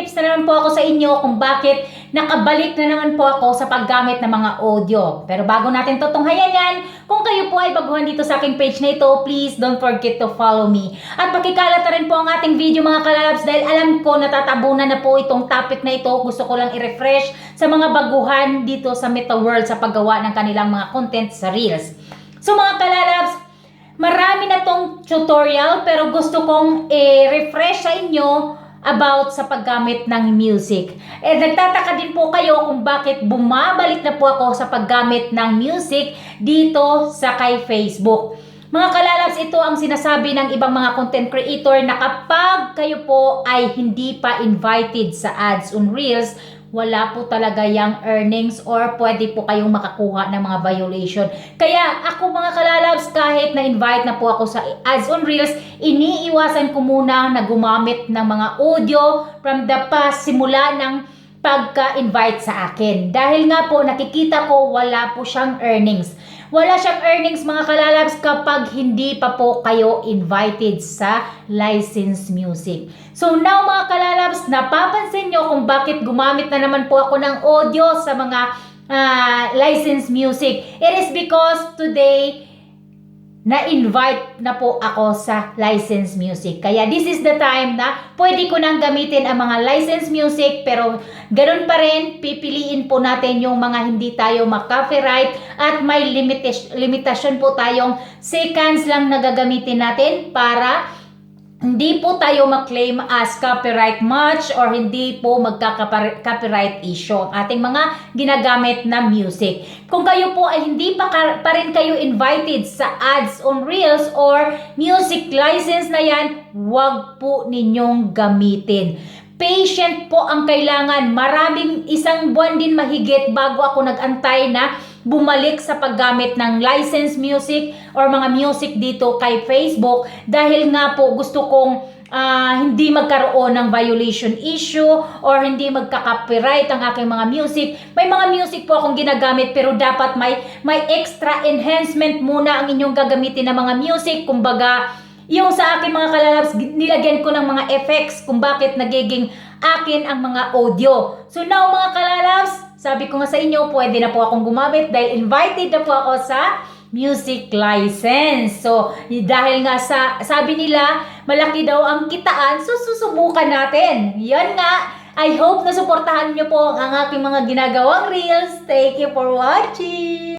tips na naman po ako sa inyo kung bakit nakabalik na naman po ako sa paggamit ng mga audio. Pero bago natin tutunghayan yan, kung kayo po ay baguhan dito sa aking page na ito, please don't forget to follow me. At pakikalat na rin po ang ating video mga kalalabs dahil alam ko natatabunan na po itong topic na ito. Gusto ko lang i-refresh sa mga baguhan dito sa Meta World sa paggawa ng kanilang mga content sa Reels. So mga kalalabs, marami na tong tutorial pero gusto kong i-refresh sa inyo about sa paggamit ng music. Eh, nagtataka din po kayo kung bakit bumabalik na po ako sa paggamit ng music dito sa kay Facebook. Mga kalalabs, ito ang sinasabi ng ibang mga content creator na kapag kayo po ay hindi pa invited sa ads on Reels, wala po talaga yung earnings or pwede po kayong makakuha ng mga violation. Kaya ako mga kalalabs, kahit na-invite na po ako sa ads on Reels, iniiwasan ko muna na gumamit ng mga audio from the past simula ng pagka-invite sa akin. Dahil nga po nakikita ko wala po siyang earnings. Wala siyang earnings mga kalalabs kapag hindi pa po kayo invited sa licensed music. So now mga kalalabs, napapansin nyo kung bakit gumamit na naman po ako ng audio sa mga ah, licensed music. It is because today, na-invite na po ako sa licensed music. Kaya this is the time na pwede ko nang gamitin ang mga licensed music pero ganun pa rin, pipiliin po natin yung mga hindi tayo mag-copyright at may limitas- limitasyon po tayong seconds lang na gagamitin natin para hindi po tayo mag-claim as copyright match or hindi po magka-copyright issue ang ating mga ginagamit na music. Kung kayo po ay hindi pa, ka, pa rin kayo invited sa ads on Reels or music license na yan, huwag po ninyong gamitin. Patient po ang kailangan. Maraming isang buwan din mahigit bago ako nag-antay na bumalik sa paggamit ng licensed music or mga music dito kay Facebook dahil nga po gusto kong ah, hindi magkaroon ng violation issue or hindi magka-copyright ang aking mga music. May mga music po akong ginagamit pero dapat may may extra enhancement muna ang inyong gagamitin na mga music. Kumbaga, yung sa akin mga kalalabs, nilagyan ko ng mga effects kung bakit nagiging akin ang mga audio. So now mga kalalabs, sabi ko nga sa inyo, pwede na po akong gumamit dahil invited na po ako sa music license. So, dahil nga sa, sabi nila, malaki daw ang kitaan, so susubukan natin. Yan nga, I hope na suportahan nyo po ang aking mga ginagawang reels. Thank you for watching!